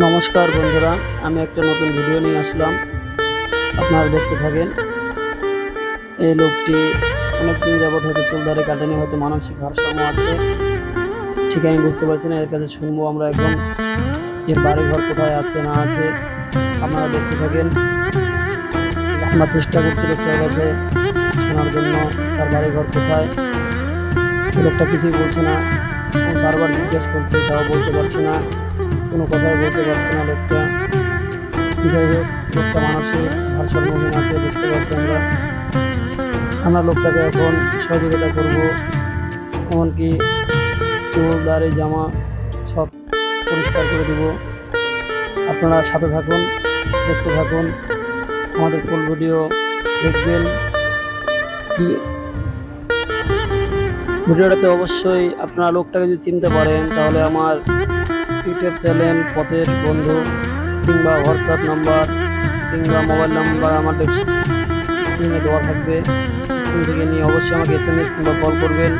নমস্কার বন্ধুরা, আমি একটা নতুন ভিডিও নিয়ে আসলাম। আপনারা দেখতে থাকেন। এই লোকটি অনেকদিন যাবৎ হয়তো চুলদারে কাটেনি, হয়তো মানসিক ভারসাম্য আছে। ঠিক আমি বুঝতে পারছি না, এর কাছে শুনব আমরা এখন যে বাড়ি ঘর কোথায় আছে, না আছে। আপনারা দেখতে থাকেন। আমরা চেষ্টা করছি লোকটার কাছে শোনার জন্য, তার বাড়ি ঘর কোথায় লোকটা কিছুই বলছে না। বারবার জিজ্ঞেস করছে, তাও বলতে পারছে না। কোনো কথাই বলতে পারছে না লোকটা। যাই হোক, লোকটা মানসিক ভারসাম্যহীন আছে, বুঝতে পারছি আমরা আমরা লোকটাকে এখন সহযোগিতা করব, এমনকি চুল, দাড়ি, জামা সব পরিষ্কার করে দেব। আপনারা সাথে থাকুন, দেখতে থাকুন। আমাদের ফুল ভিডিও দেখবেন। কি? ভিডিওটাতে অবশ্যই আপনারা লোকটাকে যদি চিনতে পারেন, তাহলে আমার ইউটিউব চ্যানেল, পথের বন্ধু, কিংবা হোয়াটসঅ্যাপ নাম্বার, কিংবা মোবাইল নাম্বার আমার স্ক্রিনে দেওয়া থাকবে। স্ক্রিন থেকে নিয়ে অবশ্যই আমাকে এস এম এস কিংবা কল করবেন।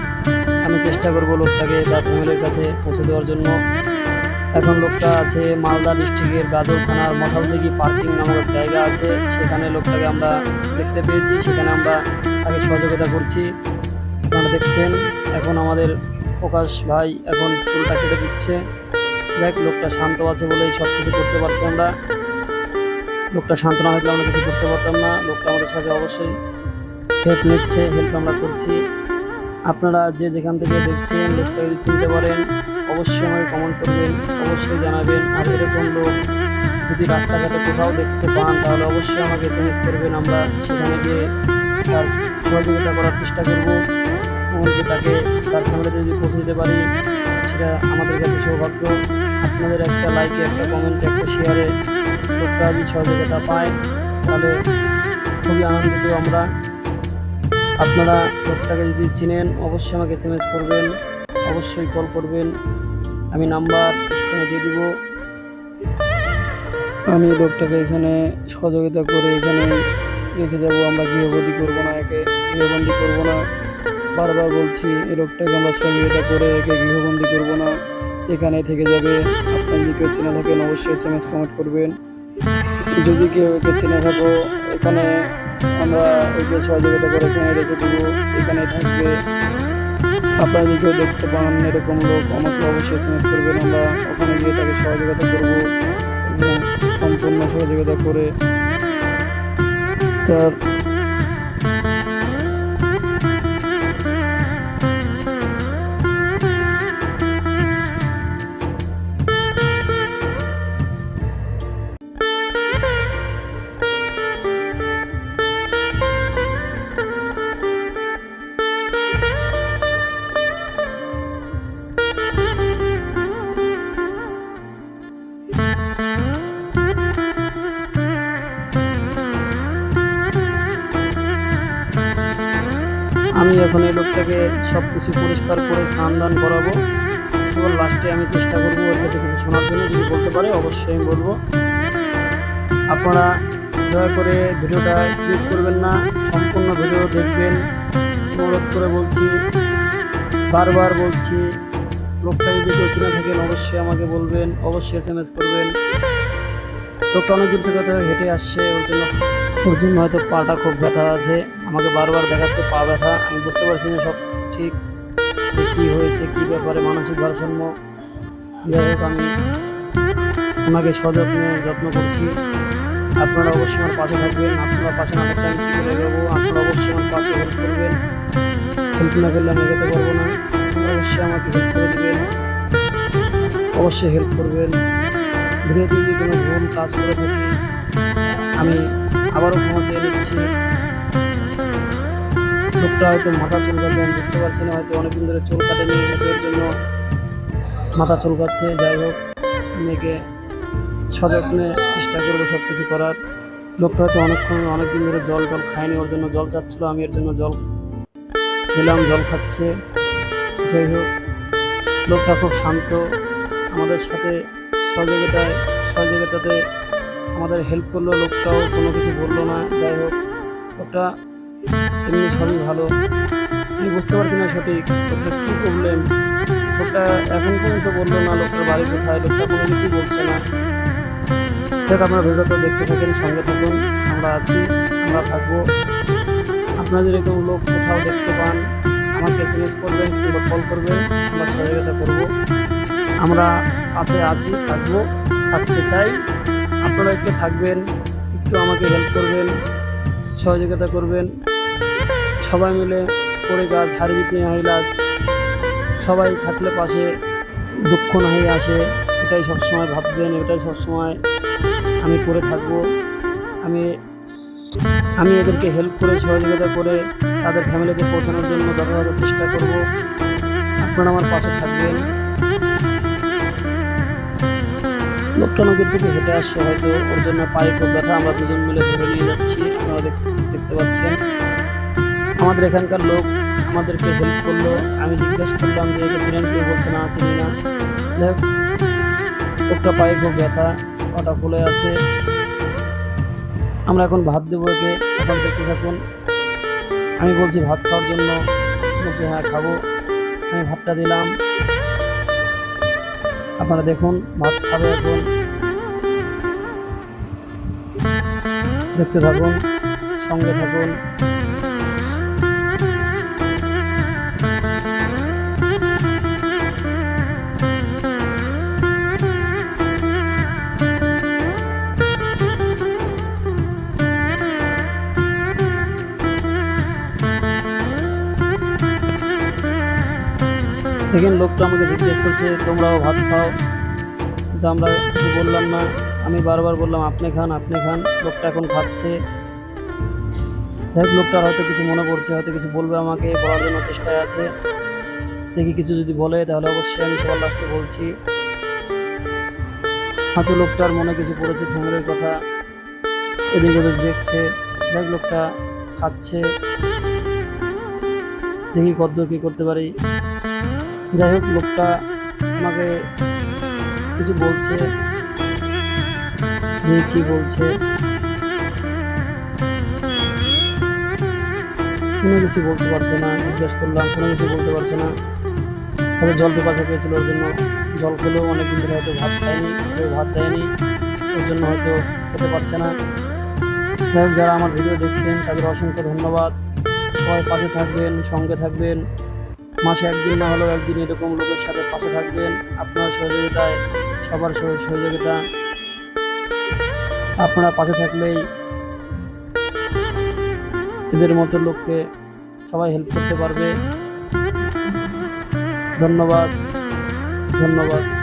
আমি চেষ্টা করব লোকটাকে তার ফ্যামিলির কাছে পৌঁছে দেওয়ার জন্য। এখন লোকটা আছে মালদা ডিস্ট্রিক্টের গাজল থানার মশালদিঘি পার্কিং নামক জায়গা আছে। সেখানে লোকটাকে আমরা দেখতে পেয়েছি। সেখানে আমরা তাকে সহযোগিতা করছি। আপনারা দেখছেন, এখন আমাদের প্রকাশ ভাই এখন চুলটা কেটে দিচ্ছে। দেখ, লোকটা শান্ত আছে বলেই সব কিছু করতে পারছি আমরা। লোকটা শান্ত না থাকলে আমরা কিছু করতে পারতাম না। লোকটা আমাদের সাথে অবশ্যই হেল্প নিচ্ছে হেল্প আমরা করছি। আপনারা যে যেখান থেকে দেখছেন লোকটা যদি চিনতে পারেন, অবশ্যই আমাকে কমেন্ট করবেন, অবশ্যই জানাবেন। আর এরকম লোক যদি রাস্তাঘাটে কোথাও দেখতে পান, তাহলে অবশ্যই আমাকে এস এম এস করবেন। আমরা সেখানে গিয়ে তার সহযোগিতা করার চেষ্টা করব। এমনকি তাকে তার ফ্যামিলিতে যদি পৌঁছে দিতে পারি, সেটা আমাদের কাছে সৌভাগ্য। আপনাদের একটা লাইকে একটা কমেন্টে একটা শেয়ারে লোকটা যদি সহযোগিতা পায় তাহলে খুবই আনন্দিত আমরা। আপনারা লোকটাকে যদি চিনেন, অবশ্যই আমাকে এস করবেন, অবশ্যই কল করবেন। আমি নাম্বার স্ক্রিনে দিয়ে দিব। আমি লোকটাকে এখানে সহযোগিতা করে এখানে রেখে যাব। আমরা গৃহবন্দী করব না একে, গৃহবন্দী করব না। বারবার বলছি, এই লোকটাকে আমরা সহযোগিতা করে একে গৃহবন্দী করব না। এখানে থেকে যাবে। আপনার যদি কেউ চেনে থাকেন, অবশ্যই এস এম এস কমেন্ট করবেন। যদি কেউ একে চেনে থাকো, এখানে আমরা একে সহযোগিতা করে এখানে রেখে দেবো। এখানে থাকবে। আপনারা যদি কেউ দেখতে পান এরকম লোক, আমাকে অবশ্যই এস এম এস করবেন। আমরা ওখানে গিয়ে তাকে সহযোগিতা করব এবং সম্পূর্ণ সহযোগিতা করে তার আমি এখন এই লোকটাকে সব কিছু পরিষ্কার করে স্নান দান করাবো। সবার লাস্টে আমি চেষ্টা করব ওর কাছে কিছু শোনার জন্য, যদি বলতে পারে অবশ্যই আমি বলব। আপনারা দয়া করে ভিডিওটা ক্লিক করবেন না, সম্পূর্ণ ভিডিও দেখবেন। অনুরোধ করে বলছি, বারবার বলছি, লোকটা যদি কেউ চিনে থাকেন অবশ্যই আমাকে বলবেন, অবশ্যই এস এম এস করবেন। লোকটা অনেক দূর থেকে হেঁটে আসছে, ওর জন্য ওর জন্য হয়তো পাটা খুব ব্যথা আছে। আমাকে বারবার দেখাচ্ছে, পা ব্যথা, আমি বুঝতে পারছি না সব ঠিক কী হয়েছে, কী ব্যাপারে মানসিক ভারসাম্য যাই আমি ওনাকে সযত্নে যত্ন করছি। আপনারা অবশ্যই আমার পাশে থাকবেন, আপনারা পাশে না থাকলে আমি কী যাব? আপনারা অবশ্যই আমার পাশে হেল্প করবেন। হেল্প না করলে আমি যেতে পারব না। অবশ্যই আমাকে হেল্প করে দেবেন। অবশ্যই হেল্প করবেন। ভিডিওতে যদি কোনো ভুল কাজ করে থাকি, আমি আবারও ক্ষমা চেয়ে নিচ্ছি। লোকটা হয়তো মাথা চুলকাচ্ছে আমি বুঝতে পারছি না, হয়তো অনেকদিন ধরে চুল কাটেনি হয়তো এর জন্য মাথা চুলকাচ্ছে যাই হোক, মেয়েকে সযত্নে চেষ্টা করব সব কিছু করার। লোকটা হয়তো অনেকক্ষণ, অনেকদিন ধরে জল টল খায়নি, ওর জন্য জল চাচ্ছিলো, আমি এর জন্য জল দিলাম জল খাচ্ছে। যাই হোক, লোকটা খুব শান্ত। আমাদের সাথে সহযোগিতায়, সহযোগিতাতে আমাদের হেল্প করল, লোকটাও কোনো কিছু বলল না। যাই হোক, লোকটা এমনি সবই ভালো। আমি বুঝতে পারছি না সঠিক, লোকটা কী প্রবলেম লোকটা এখন পর্যন্ত বলল না, লোকটার বাড়ি কোথায়, লোকটা কোনো কিছুই বলছে না। যাক, আপনারা ভিডিওটা দেখতে থাকেন, সঙ্গে থাকুন। আমরা আছি, আমরা থাকব। আপনারা যদি এরকম লোক কোথাও দেখতে পান? আমাকে এস এম এস করবেন, কিংবা কল করবেন, আমরা সহযোগিতা করব। আমরা পাশে আছি, থাকব, থাকতে চাই। আপনারা একটু থাকবেন, একটু আমাকে হেল্প করবেন, সহযোগিতা করবেন। সবাই মিলে করে গাছ হারিবিতি হাইলাজ সবাই থাকলে পাশে, দুঃখ নাহি আসে, এটাই সবসময় ভাববেন, এটাই সবসময় আমি করে থাকব। আমি আমি এদেরকে হেল্প করে, সহযোগিতা করে তাদের ফ্যামিলিতে পৌঁছানোর জন্য যথাযথ চেষ্টা করব। আপনারা আমার পাশে থাকবেন। লোকটা নদীর থেকে হেঁটে আসছে হয়তো, ওর জন্য পায়ে খুব ব্যথা, আমরা দুজন মিলে ধরে নিয়ে যাচ্ছি। পাচ্ছেন আমাদের এখানকার লোক আমাদেরকে হেল্প করল। আমি জিজ্ঞেস করলাম যে একে কেউ বলছে না চিনি না যাই হোক পায়ে খুব ব্যথা পাটা ফুলে আছে। আমরা এখন ভাত দেবো একে, এখন দেখতে থাকুন। আমি বলছি ভাত খাওয়ার জন্য। বলছি হ্যাঁ খাব। আমি ভাতটা দিলাম। আপনারা দেখুন, ভাত খাবে এখন। দেখতে থাকুন, সঙ্গে থাকুন। দেখেন, লোকটা আমাকে জিজ্ঞেস করছে, তোমরাও ভাত খাও? কিন্তু আমরা কিছু বললাম না। আমি বারবার বললাম, আপনি খান আপনি খান, লোকটা এখন খাচ্ছে। দেখ লোকটার হয়তো কিছু মনে পড়ছে হয়তো কিছু বলবে আমাকে, বলার জন্য চেষ্টায় আছে। দেখি কিছু যদি বলে, তাহলে অবশ্যই আমি সবার লাস্টে বলছি। হয়তো লোকটার মনে কিছু পড়েছে, ফ্যামিলির কথা এদিক ওদিক দেখছে। দেখ লোকটা খাচ্ছে। দেখি কদ্দূর কী করতে পারি। যাই হোক, লোকটা আমাকে কিছু বলছে। যে কি বলছে? কোনো কিছু বলতে পারছে না, জিজ্ঞেস করলাম, কোনো কিছু বলতে পারছে না। তবে জল পিপাসা পেয়েছিল ওর জন্য। জল খেলেও অনেকদিন ধরে হয়তো ভাত খায়নি, কেউ ভাত দেয়নি ওর জন্য হয়তো খেতে পারছে না। যারা আমার ভিডিও দেখছেন, তাদের অসংখ্য ধন্যবাদ। সবাই পাশে থাকবেন, সঙ্গে থাকবেন। মাসে একদিন না হলেও একদিন এরকম লোকের সাথে পাশে থাকবেন। আপনার সহযোগিতায়, সবার সহযোগিতা। আপনারা পাশে থাকলেই এদের মতো লোককে সবাই হেল্প করতে পারবে। ধন্যবাদ ধন্যবাদ।